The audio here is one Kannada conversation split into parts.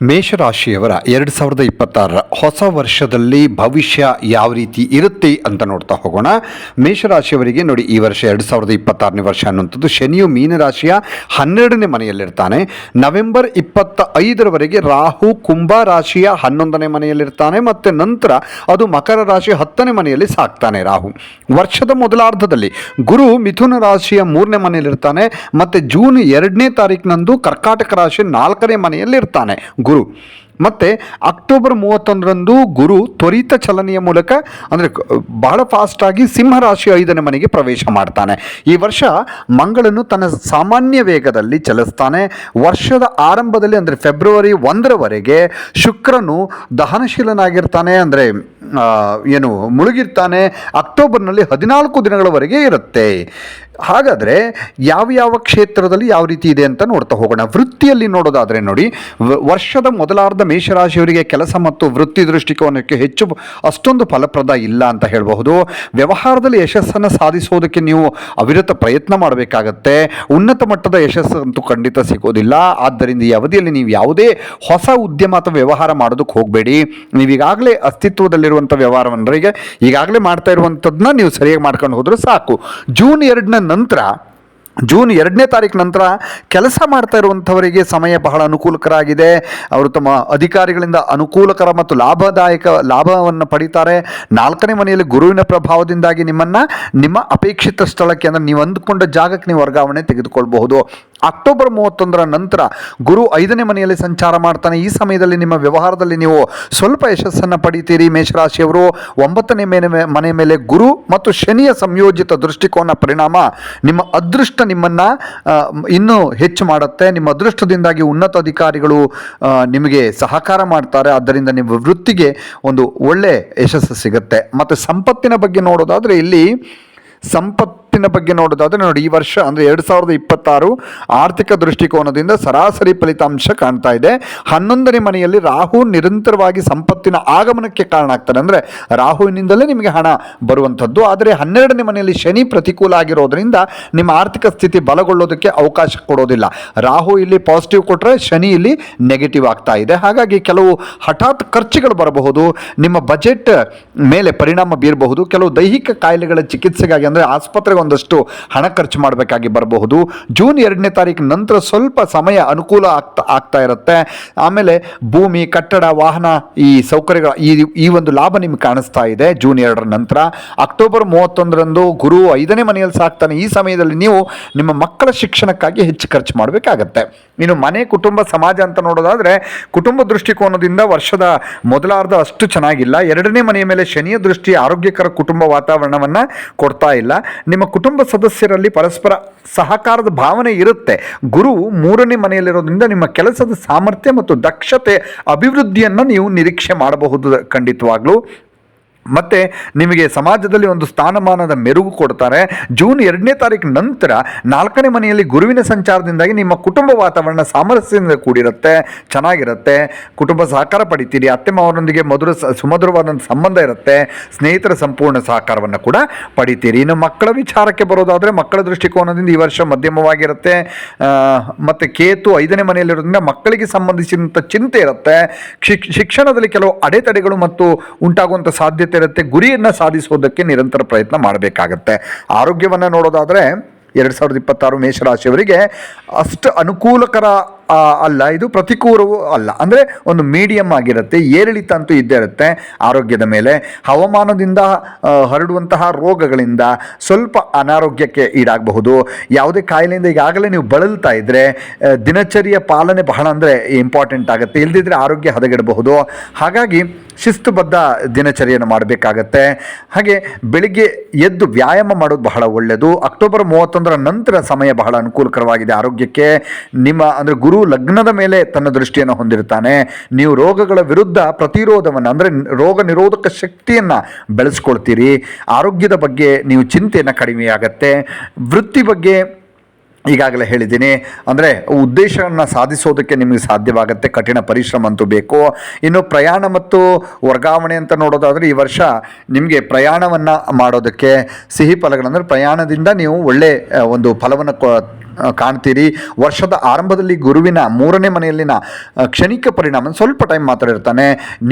ಮೇಷರಾಶಿಯವರ ಎರಡು ಸಾವಿರದ ಇಪ್ಪತ್ತಾರರ ಹೊಸ ವರ್ಷದಲ್ಲಿ ಭವಿಷ್ಯ ಯಾವ ರೀತಿ ಇರುತ್ತೆ ಅಂತ ನೋಡ್ತಾ ಹೋಗೋಣ. ಮೇಷರಾಶಿಯವರಿಗೆ ನೋಡಿ, ಈ ವರ್ಷ ಎರಡು ಸಾವಿರದ ಇಪ್ಪತ್ತಾರನೇ ವರ್ಷ ಅನ್ನುವಂಥದ್ದು ಶನಿಯು ಮೀನರಾಶಿಯ ಹನ್ನೆರಡನೇ ಮನೆಯಲ್ಲಿರ್ತಾನೆ. ನವೆಂಬರ್ ಇಪ್ಪತ್ತ ಐದರವರೆಗೆ ರಾಹು ಕುಂಭ ರಾಶಿಯ ಹನ್ನೊಂದನೇ ಮನೆಯಲ್ಲಿರ್ತಾನೆ ಮತ್ತು ನಂತರ ಅದು ಮಕರ ರಾಶಿ ಹತ್ತನೇ ಮನೆಯಲ್ಲಿ ಸಾಕ್ತಾನೆ ರಾಹು. ವರ್ಷದ ಮೊದಲಾರ್ಧದಲ್ಲಿ ಗುರು ಮಿಥುನ ರಾಶಿಯ ಮೂರನೇ ಮನೆಯಲ್ಲಿರ್ತಾನೆ ಮತ್ತು ಜೂನ್ ಎರಡನೇ ತಾರೀಕಿನಂದು ಕರ್ಕಾಟಕ ರಾಶಿ ನಾಲ್ಕನೇ ಮನೆಯಲ್ಲಿರ್ತಾನೆ. ಗುರು ಮತ್ತು ಅಕ್ಟೋಬರ್ ಮೂವತ್ತೊಂದರಂದು ಗುರು ತ್ವರಿತ ಚಲನೆಯ ಮೂಲಕ, ಅಂದರೆ ಬಹಳ ಫಾಸ್ಟಾಗಿ ಸಿಂಹರಾಶಿ ಐದನೇ ಮನೆಗೆ ಪ್ರವೇಶ ಮಾಡ್ತಾನೆ. ಈ ವರ್ಷ ಮಂಗಳನು ತನ್ನ ಸಾಮಾನ್ಯ ವೇಗದಲ್ಲಿ ಚಲಿಸ್ತಾನೆ. ವರ್ಷದ ಆರಂಭದಲ್ಲಿ, ಅಂದರೆ ಫೆಬ್ರವರಿ ಒಂದರವರೆಗೆ ಶುಕ್ರನು ದಹನಶೀಲನಾಗಿರ್ತಾನೆ, ಅಂದರೆ ಏನು, ಮುಳುಗಿರ್ತಾನೆ. ಅಕ್ಟೋಬರ್ನಲ್ಲಿ ಹದಿನಾಲ್ಕು ದಿನಗಳವರೆಗೆ ಇರುತ್ತೆ. ಹಾಗಾದರೆ ಯಾವ ಯಾವ ಕ್ಷೇತ್ರದಲ್ಲಿ ಯಾವ ರೀತಿ ಇದೆ ಅಂತ ನೋಡ್ತಾ ಹೋಗೋಣ. ವೃತ್ತಿಯಲ್ಲಿ ನೋಡೋದಾದರೆ ನೋಡಿ ವರ್ಷದ ಮೊದಲಾರ್ಧ ಮೇಷರಾಶಿಯವರಿಗೆ ಕೆಲಸ ಮತ್ತು ವೃತ್ತಿ ದೃಷ್ಟಿಕೋನಕ್ಕೆ ಹೆಚ್ಚು ಅಷ್ಟೊಂದು ಫಲಪ್ರದ ಇಲ್ಲ ಅಂತ ಹೇಳಬಹುದು. ವ್ಯವಹಾರದಲ್ಲಿ ಯಶಸ್ಸನ್ನು ಸಾಧಿಸೋದಕ್ಕೆ ನೀವು ಅವಿರತ ಪ್ರಯತ್ನ ಮಾಡಬೇಕಾಗತ್ತೆ. ಉನ್ನತ ಮಟ್ಟದ ಯಶಸ್ಸಂತೂ ಖಂಡಿತ ಸಿಗೋದಿಲ್ಲ. ಆದ್ದರಿಂದ ಈ ಅವಧಿಯಲ್ಲಿ ನೀವು ಯಾವುದೇ ಹೊಸ ಉದ್ಯಮ ಅಥವಾ ವ್ಯವಹಾರ ಮಾಡೋದಕ್ಕೆ ಹೋಗಬೇಡಿ. ನೀವು ಈಗಾಗಲೇ ಅಸ್ತಿತ್ವದಲ್ಲಿರುವಂಥ ವ್ಯವಹಾರವನ್ನರಿಗೆ ಈಗ ಈಗಾಗಲೇ ಮಾಡ್ತಾ ಇರುವಂಥದ್ದನ್ನ ನೀವು ಸರಿಯಾಗಿ ಮಾಡ್ಕೊಂಡು ಹೋದರೆ ಸಾಕು. ಜೂನ್ ಎರಡನ ನಂತರ ಜೂನ್ ಎರಡನೇ ತಾರೀಕು ನಂತರ ಕೆಲಸ ಮಾಡ್ತಾ ಇರುವಂಥವರಿಗೆ ಸಮಯ ಬಹಳ ಅನುಕೂಲಕರಾಗಿದೆ. ಅವರು ತಮ್ಮ ಅಧಿಕಾರಿಗಳಿಂದ ಅನುಕೂಲಕರ ಮತ್ತು ಲಾಭದಾಯಕ ಲಾಭವನ್ನು ಪಡಿತಾರೆ. ನಾಲ್ಕನೇ ಮನೆಯಲ್ಲಿ ಗುರುವಿನ ಪ್ರಭಾವದಿಂದಾಗಿ ನಿಮ್ಮನ್ನು ನಿಮ್ಮ ಅಪೇಕ್ಷಿತ ಸ್ಥಳಕ್ಕೆ ಅಂದರೆ ನೀವು ಅಂದುಕೊಂಡ ಜಾಗಕ್ಕೆ ನೀವು ವರ್ಗಾವಣೆ ತೆಗೆದುಕೊಳ್ಬಹುದು. ಅಕ್ಟೋಬರ್ ಮೂವತ್ತೊಂದರ ನಂತರ ಗುರು ಐದನೇ ಮನೆಯಲ್ಲಿ ಸಂಚಾರ ಮಾಡ್ತಾನೆ. ಈ ಸಮಯದಲ್ಲಿ ನಿಮ್ಮ ವ್ಯವಹಾರದಲ್ಲಿ ನೀವು ಸ್ವಲ್ಪ ಯಶಸ್ಸನ್ನು ಪಡಿತೀರಿ. ಮೇಷರಾಶಿಯವರು ಒಂಬತ್ತನೇ ಮೇಲೆ ಮನೆ ಮೇಲೆ ಗುರು ಮತ್ತು ಶನಿಯ ಸಂಯೋಜಿತ ದೃಷ್ಟಿಕೋನ ಪರಿಣಾಮ ನಿಮ್ಮ ಅದೃಷ್ಟ ನಿಮ್ಮನ್ನು ಇನ್ನೂ ಹೆಚ್ಚು ಮಾಡುತ್ತೆ. ನಿಮ್ಮ ಅದೃಷ್ಟದಿಂದಾಗಿ ಉನ್ನತ ಅಧಿಕಾರಿಗಳು ನಿಮಗೆ ಸಹಕಾರ ಮಾಡ್ತಾರೆ. ಆದ್ದರಿಂದ ನಿಮ್ಮ ವೃತ್ತಿಗೆ ಒಂದು ಒಳ್ಳೆ ಯಶಸ್ಸು ಸಿಗುತ್ತೆ. ಮತ್ತು ಸಂಪತ್ತಿನ ಬಗ್ಗೆ ನೋಡೋದಾದರೆ ಇಲ್ಲಿ ಸಂಪತ್ತಿನ ಬಗ್ಗೆ ನೋಡೋದಾದ್ರೆ ನೋಡಿ, ಈ ವರ್ಷ ಅಂದರೆ ಎರಡು ಸಾವಿರದ ಇಪ್ಪತ್ತಾರು ಆರ್ಥಿಕ ದೃಷ್ಟಿಕೋನದಿಂದ ಸರಾಸರಿ ಫಲಿತಾಂಶ ಕಾಣ್ತಾ ಇದೆ. ಹನ್ನೊಂದನೇ ಮನೆಯಲ್ಲಿ ರಾಹು ನಿರಂತರವಾಗಿ ಸಂಪತ್ತಿನ ಆಗಮನಕ್ಕೆ ಕಾರಣ ಆಗ್ತಾನೆ ಅಂದರೆ ರಾಹುವಿನಿಂದಲೇ ನಿಮಗೆ ಹಣ ಬರುವಂಥದ್ದು. ಆದರೆ ಹನ್ನೆರಡನೇ ಮನೆಯಲ್ಲಿ ಶನಿ ಪ್ರತಿಕೂಲ ಆಗಿರೋದ್ರಿಂದ ನಿಮ್ಮ ಆರ್ಥಿಕ ಸ್ಥಿತಿ ಬಲಗೊಳ್ಳೋದಕ್ಕೆ ಅವಕಾಶ ಕೊಡೋದಿಲ್ಲ. ರಾಹು ಇಲ್ಲಿ ಪಾಸಿಟಿವ್ ಕೊಟ್ಟರೆ ಶನಿ ಇಲ್ಲಿ ನೆಗೆಟಿವ್ ಆಗ್ತಾ ಇದೆ. ಹಾಗಾಗಿ ಕೆಲವು ಹಠಾತ್ ಖರ್ಚುಗಳು ಬರಬಹುದು. ನಿಮ್ಮ ಬಜೆಟ್ ಮೇಲೆ ಪರಿಣಾಮ ಬೀರಬಹುದು. ಕೆಲವು ದೈಹಿಕ ಕಾಯಿಲೆಗಳ ಚಿಕಿತ್ಸೆಗಾಗಿ ಅಂದರೆ ಆಸ್ಪತ್ರೆಗೆ ಒಂದಷ್ಟು ಹಣ ಖರ್ಚು ಮಾಡಬೇಕಾಗಿ ಬರಬಹುದು. ಜೂನ್ ಎರಡನೇ ತಾರೀಕು ನಂತರ ಸ್ವಲ್ಪ ಸಮಯ ಅನುಕೂಲ ಆಗ್ತಾ ಆಗ್ತಾ ಇರುತ್ತೆ. ಆಮೇಲೆ ಭೂಮಿ, ಕಟ್ಟಡ, ವಾಹನ ಈ ಸೌಕರ್ಯಗಳ ಈ ಈ ಒಂದು ಲಾಭ ನಿಮ್ಗೆ ಕಾಣಿಸ್ತಾ ಇದೆ ಜೂನ್ ಎರಡರ ನಂತರ. ಅಕ್ಟೋಬರ್ ಮೂವತ್ತೊಂದರಂದು ಗುರು ಐದನೇ ಮನೆಯಲ್ಲಿ ಸಾಕ್ತಾನೆ. ಈ ಸಮಯದಲ್ಲಿ ನೀವು ನಿಮ್ಮ ಮಕ್ಕಳ ಶಿಕ್ಷಣಕ್ಕಾಗಿ ಹೆಚ್ಚು ಖರ್ಚು ಮಾಡಬೇಕಾಗತ್ತೆ. ಇನ್ನು ಮನೆ, ಕುಟುಂಬ, ಸಮಾಜ ಅಂತ ನೋಡೋದಾದರೆ ಕುಟುಂಬ ದೃಷ್ಟಿಕೋನದಿಂದ ವರ್ಷದ ಮೊದಲಾರ್ಧ ಅಷ್ಟು ಚೆನ್ನಾಗಿಲ್ಲ. ಎರಡನೇ ಮನೆಯ ಮೇಲೆ ಶನಿಯ ದೃಷ್ಟಿ ಆರೋಗ್ಯಕರ ಕುಟುಂಬ ವಾತಾವರಣವನ್ನು ಕೊಡ್ತಾ ಇಲ್ಲ. ನಿಮ್ಮ ಕುಟುಂಬ ಸದಸ್ಯರಲ್ಲಿ ಪರಸ್ಪರ ಸಹಕಾರದ ಭಾವನೆ ಇರುತ್ತೆ. ಗುರು ಮೂರನೇ ಮನೆಯಲ್ಲಿರೋದ್ರಿಂದ ನಿಮ್ಮ ಕೆಲಸದ ಸಾಮರ್ಥ್ಯ ಮತ್ತು ದಕ್ಷತೆ ಅಭಿವೃದ್ಧಿಯನ್ನು ನೀವು ನಿರೀಕ್ಷೆ ಮಾಡಬಹುದು ಖಂಡಿತವಾಗ್ಲೂ. ಮತ್ತು ನಿಮಗೆ ಸಮಾಜದಲ್ಲಿ ಒಂದು ಸ್ಥಾನಮಾನದ ಮೆರುಗು ಕೊಡ್ತಾರೆ. ಜೂನ್ ಎರಡನೇ ತಾರೀಕು ನಂತರ ನಾಲ್ಕನೇ ಮನೆಯಲ್ಲಿ ಗುರುವಿನ ಸಂಚಾರದಿಂದಾಗಿ ನಿಮ್ಮ ಕುಟುಂಬ ವಾತಾವರಣ ಸಾಮರಸ್ಯದಿಂದ ಕೂಡಿರುತ್ತೆ, ಚೆನ್ನಾಗಿರುತ್ತೆ. ಕುಟುಂಬ ಸಹಕಾರ ಪಡಿತೀರಿ. ಅತ್ತೆ ಮಾವನೊಂದಿಗೆ ಮಧುರ ಸುಮಧುರವಾದಂಥ ಸಂಬಂಧ ಇರುತ್ತೆ. ಸ್ನೇಹಿತರ ಸಂಪೂರ್ಣ ಸಹಕಾರವನ್ನು ಕೂಡ ಪಡಿತೀರಿ. ಇನ್ನು ಮಕ್ಕಳ ವಿಚಾರಕ್ಕೆ ಬರೋದಾದರೆ ಮಕ್ಕಳ ದೃಷ್ಟಿಕೋನದಿಂದ ಈ ವರ್ಷ ಮಧ್ಯಮವಾಗಿರುತ್ತೆ. ಮತ್ತು ಕೇತು ಐದನೇ ಮನೆಯಲ್ಲಿರೋದ್ರಿಂದ ಮಕ್ಕಳಿಗೆ ಸಂಬಂಧಿಸಿದಂಥ ಚಿಂತೆ ಇರುತ್ತೆ. ಶಿಕ್ ಶಿಕ್ಷಣದಲ್ಲಿ ಕೆಲವು ಅಡೆತಡೆಗಳು ಮತ್ತು ಉಂಟಾಗುವಂಥ ಸಾಧ್ಯತೆ ಇರುತ್ತೆ, ಗುರಿಯನ್ನು ಸಾಧಿಸೋದಕ್ಕೆ ನಿರಂತರ ಪ್ರಯತ್ನ ಮಾಡಬೇಕಾಗತ್ತೆ. ಆರೋಗ್ಯವನ್ನು ನೋಡೋದಾದರೆ ಎರಡು ಸಾವಿರದ ಇಪ್ಪತ್ತಾರು ಮೇಷರಾಶಿಯವರಿಗೆ ಅಷ್ಟು ಅನುಕೂಲಕರ ಅಲ್ಲ, ಇದು ಪ್ರತಿಕೂಲವೂ ಅಲ್ಲ. ಅಂದರೆ ಒಂದು ಮೀಡಿಯಮ್ ಆಗಿರುತ್ತೆ, ಏರಿಳಿತ ಅಂತೂ ಇದ್ದೇ ಇರುತ್ತೆ ಆರೋಗ್ಯದ ಮೇಲೆ. ಹವಾಮಾನದಿಂದ ಹರಡುವಂತಹ ರೋಗಗಳಿಂದ ಸ್ವಲ್ಪ ಅನಾರೋಗ್ಯಕ್ಕೆ ಈಡಾಗಬಹುದು. ಯಾವುದೇ ಕಾಯಿಲೆಯಿಂದ ಈಗಾಗಲೇ ನೀವು ಬಳಲ್ತಾ ಇದ್ದರೆ ದಿನಚರಿಯ ಪಾಲನೆ ಬಹಳ ಅಂದರೆ ಇಂಪಾರ್ಟೆಂಟ್ ಆಗುತ್ತೆ. ಇಲ್ಲದಿದ್ದರೆ ಆರೋಗ್ಯ ಹದಗೆಡಬಹುದು. ಹಾಗಾಗಿ ಶಿಸ್ತುಬದ್ಧ ದಿನಚರಿಯನ್ನು ಮಾಡಬೇಕಾಗತ್ತೆ. ಹಾಗೆ ಬೆಳಿಗ್ಗೆ ಎದ್ದು ವ್ಯಾಯಾಮ ಮಾಡೋದು ಬಹಳ ಒಳ್ಳೆಯದು ಅಕ್ಟೋಬರ್ ಮೂವತ್ತೊಂದರ ನಂತರ ಸಮಯ ಬಹಳ ಅನುಕೂಲಕರವಾಗಿದೆ ಆರೋಗ್ಯಕ್ಕೆ. ನಿಮ್ಮ ಅಂದರೆ ಗುರು ಲಗ್ನದ ಮೇಲೆ ತನ್ನ ದೃಷ್ಟಿಯನ್ನು ಹೊಂದಿರ್ತಾನೆ ನೀವು ರೋಗಗಳ ವಿರುದ್ಧ ಪ್ರತಿರೋಧವನ್ನು ಅಂದರೆ ರೋಗ ನಿರೋಧಕ ಶಕ್ತಿಯನ್ನು ಬೆಳೆಸ್ಕೊಳ್ತೀರಿ. ಆರೋಗ್ಯದ ಬಗ್ಗೆ ನೀವು ಚಿಂತೆಯನ್ನು ಕಡಿಮೆಯಾಗತ್ತೆ. ವೃತ್ತಿ ಬಗ್ಗೆ ಈಗಾಗಲೇ ಹೇಳಿದ್ದೀನಿ. ಅಂದರೆ ಉದ್ದೇಶವನ್ನು ಸಾಧಿಸೋದಕ್ಕೆ ನಿಮಗೆ ಸಾಧ್ಯವಾಗುತ್ತೆ, ಕಠಿಣ ಪರಿಶ್ರಮ ಅಂತೂ ಬೇಕು. ಇನ್ನು ಪ್ರಯಾಣ ಮತ್ತು ವರ್ಗಾವಣೆ ಅಂತ ನೋಡೋದಾದರೆ ಈ ವರ್ಷ ನಿಮಗೆ ಪ್ರಯಾಣವನ್ನು ಮಾಡೋದಕ್ಕೆ ಸಿಹಿ ಫಲಗಳಂದರೆ ಪ್ರಯಾಣದಿಂದ ನೀವು ಒಳ್ಳೆ ಒಂದು ಫಲವನ್ನು ಕಾಣ್ತೀರಿ. ವರ್ಷದ ಆರಂಭದಲ್ಲಿ ಗುರುವಿನ ಮೂರನೇ ಮನೆಯಲ್ಲಿನ ಕ್ಷಣಿಕ ಪರಿಣಾಮ ಸ್ವಲ್ಪ ಟೈಮ್ ಮಾತ್ರ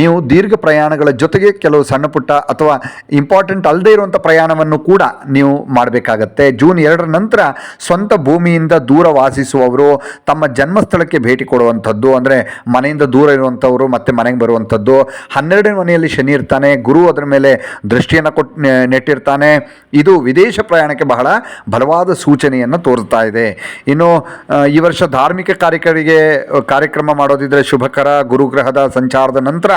ನೀವು ದೀರ್ಘ ಪ್ರಯಾಣಗಳ ಜೊತೆಗೆ ಕೆಲವು ಸಣ್ಣ ಪುಟ್ಟ ಅಥವಾ ಇಂಪಾರ್ಟೆಂಟ್ ಅಲ್ಲದೆ ಇರುವಂಥ ಪ್ರಯಾಣವನ್ನು ಕೂಡ ನೀವು ಮಾಡಬೇಕಾಗತ್ತೆ. ಜೂನ್ ಎರಡರ ನಂತರ ಸ್ವಂತ ಭೂಮಿಯಿಂದ ದೂರ ವಾಸಿಸುವವರು, ತಮ್ಮ ಜನ್ಮಸ್ಥಳಕ್ಕೆ ಭೇಟಿ ಕೊಡುವಂಥದ್ದು, ಅಂದರೆ ಮನೆಯಿಂದ ದೂರ ಇರುವಂಥವರು ಮತ್ತೆ ಮನೆಗೆ ಬರುವಂಥದ್ದು. ಹನ್ನೆರಡನೇ ಮನೆಯಲ್ಲಿ ಶನಿ ಇರ್ತಾನೆ. ಗುರು ಅದರ ಮೇಲೆ ದೃಷ್ಟಿಯನ್ನು ಕೊಟ್ಟು ನೆಟ್ಟಿರ್ತಾನೆ. ಇದು ವಿದೇಶ ಪ್ರಯಾಣಕ್ಕೆ ಬಹಳ ಬಲವಾದ ಸೂಚನೆಯನ್ನು ತೋರಿಸ್ತಾ ಇದೆ. ಇನ್ನು ಈ ವರ್ಷ ಧಾರ್ಮಿಕ ಕಾರ್ಯಕರಿಗೆ ಕಾರ್ಯಕ್ರಮ ಮಾಡೋದಿದ್ರೆ ಶುಭಕರ. ಗುರುಗ್ರಹದ ಸಂಚಾರದ ನಂತರ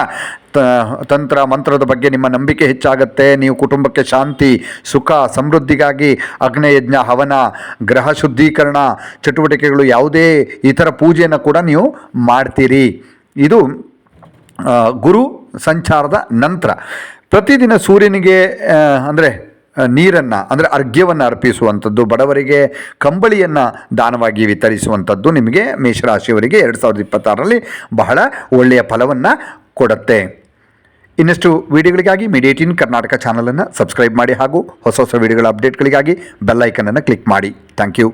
ತಂತ್ರ, ಮಂತ್ರದ ಬಗ್ಗೆ ನಿಮ್ಮ ನಂಬಿಕೆ ಹೆಚ್ಚಾಗತ್ತೆ. ನೀವು ಕುಟುಂಬಕ್ಕೆ ಶಾಂತಿ, ಸುಖ, ಸಮೃದ್ಧಿಗಾಗಿ ಅಗ್ನಯಜ್ಞ ಹವನ, ಗ್ರಹ ಶುದ್ಧೀಕರಣ, ಚಟುವಟಿಕೆಗಳು ಯಾವುದೇ ಇತರ ಪೂಜೆಯನ್ನು ಕೂಡ ನೀವು ಮಾಡ್ತೀರಿ. ಇದು ಗುರು ಸಂಚಾರದ ನಂತರ. ಪ್ರತಿದಿನ ಸೂರ್ಯನಿಗೆ ಅಂದರೆ ನೀರನ್ನು, ಅಂದರೆ ಅರ್ಘ್ಯವನ್ನು ಅರ್ಪಿಸುವಂಥದ್ದು, ಬಡವರಿಗೆ ಕಂಬಳಿಯನ್ನು ದಾನವಾಗಿ ವಿತರಿಸುವಂಥದ್ದು ನಿಮಗೆ ಮೇಷರಾಶಿಯವರಿಗೆ ಎರಡು ಸಾವಿರದ ಇಪ್ಪತ್ತಾರರಲ್ಲಿ ಬಹಳ ಒಳ್ಳೆಯ ಫಲವನ್ನು ಕೊಡುತ್ತೆ. ಇನ್ನಷ್ಟು ವಿಡಿಯೋಗಳಿಗಾಗಿ ಮೀಡಿಯೇಟಿನ್ ಕರ್ನಾಟಕ ಚಾನಲನ್ನು ಸಬ್ಸ್ಕ್ರೈಬ್ ಮಾಡಿ ಹಾಗೂ ಹೊಸ ಹೊಸ ವಿಡಿಯೋಗಳ ಅಪ್ಡೇಟ್ಗಳಿಗಾಗಿ ಬೆಲ್ಲೈಕನನ್ನು ಕ್ಲಿಕ್ ಮಾಡಿ. Thank you.